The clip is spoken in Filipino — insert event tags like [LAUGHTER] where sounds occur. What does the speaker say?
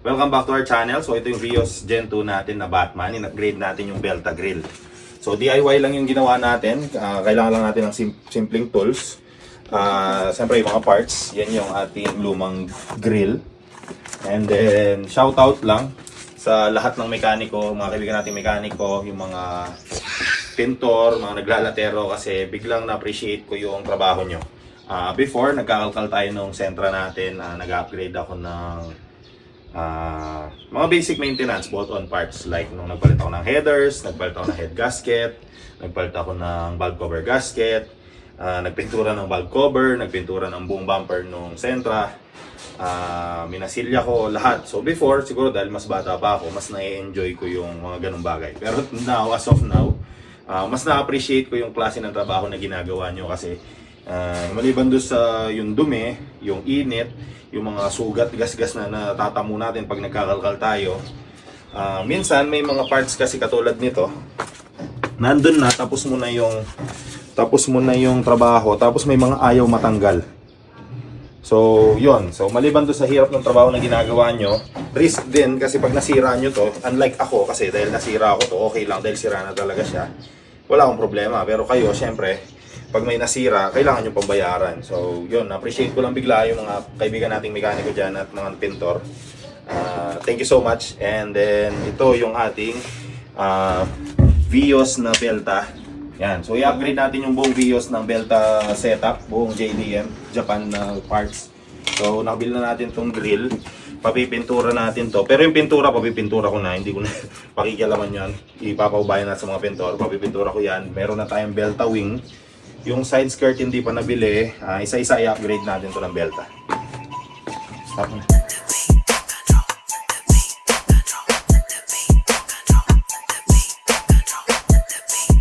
Welcome back to our channel. So ito yung Vios Gen 2 natin na Batman. In-upgrade natin yung Belta Grill. So DIY lang yung ginawa natin. Ah, kailangan lang natin ng sim- simpleng tools. Ah, Siyempre yung mga parts. Yan yung ating lumang grill. And then shout out lang sa lahat ng mekaniko, mga kaibigan nating mekaniko, yung mga pintor, mga naglalatero kasi biglang na-appreciate ko yung trabaho nyo. Ah, before, nagkakalkal tayo nung sentra natin, ah, nag-upgrade ako ng ah, mga basic maintenance, bolt-on parts. Like nung nagpalit ako ng headers, nagpalit ako ng head gasket, nagpalit ako ng valve cover gasket, ah, nagpintura ng valve cover, nagpintura ng buong bumper nung Sentra, ah, minasilya ko lahat. So before, siguro dahil mas bata pa ako, mas na-enjoy ko yung mga ganung bagay. Pero [LAUGHS] now, as of now, ah, mas na-appreciate ko yung klase ng trabaho na ginagawa nyo kasi ah, maliban doon sa yung dumi, yung init, yung mga sugat, gas-gas na natatamo natin pag nagkakalkal tayo, ah, minsan may mga parts kasi katulad nito, nandun na, tapos mo na yung tapos mo na yung trabaho, tapos may mga ayaw matanggal. So, yon So, maliban doon sa hirap ng trabaho na ginagawa nyo, risk din kasi pag nasira nyo to, unlike ako kasi dahil nasira ako to, okay lang dahil sira na talaga siya. Wala akong problema. Pero kayo, syempre, pag may nasira, kailangan nyo pambayaran. So, yun, appreciate ko lang bigla yung mga kaibigan nating mekaniko dyan at mga pintor. Ah, thank you so much. And then, ito yung ating ah, Vios na Belta. Yan. So, i-upgrade natin yung buong Vios ng Belta setup, buong JDM, Japan na parts. So, nakabili na natin tong grill. Papipintura natin to. Pero yung pintura, papipintura ko na. Hindi ko na [LAUGHS] pakikialaman yan. Ipapaubayan na sa mga pintor. Papipintura ko yan. Meron na tayong Belta wing. Yung side skirt hindi pa nabili. ah, isa-isa i-upgrade natin to ng Belta. Stop na.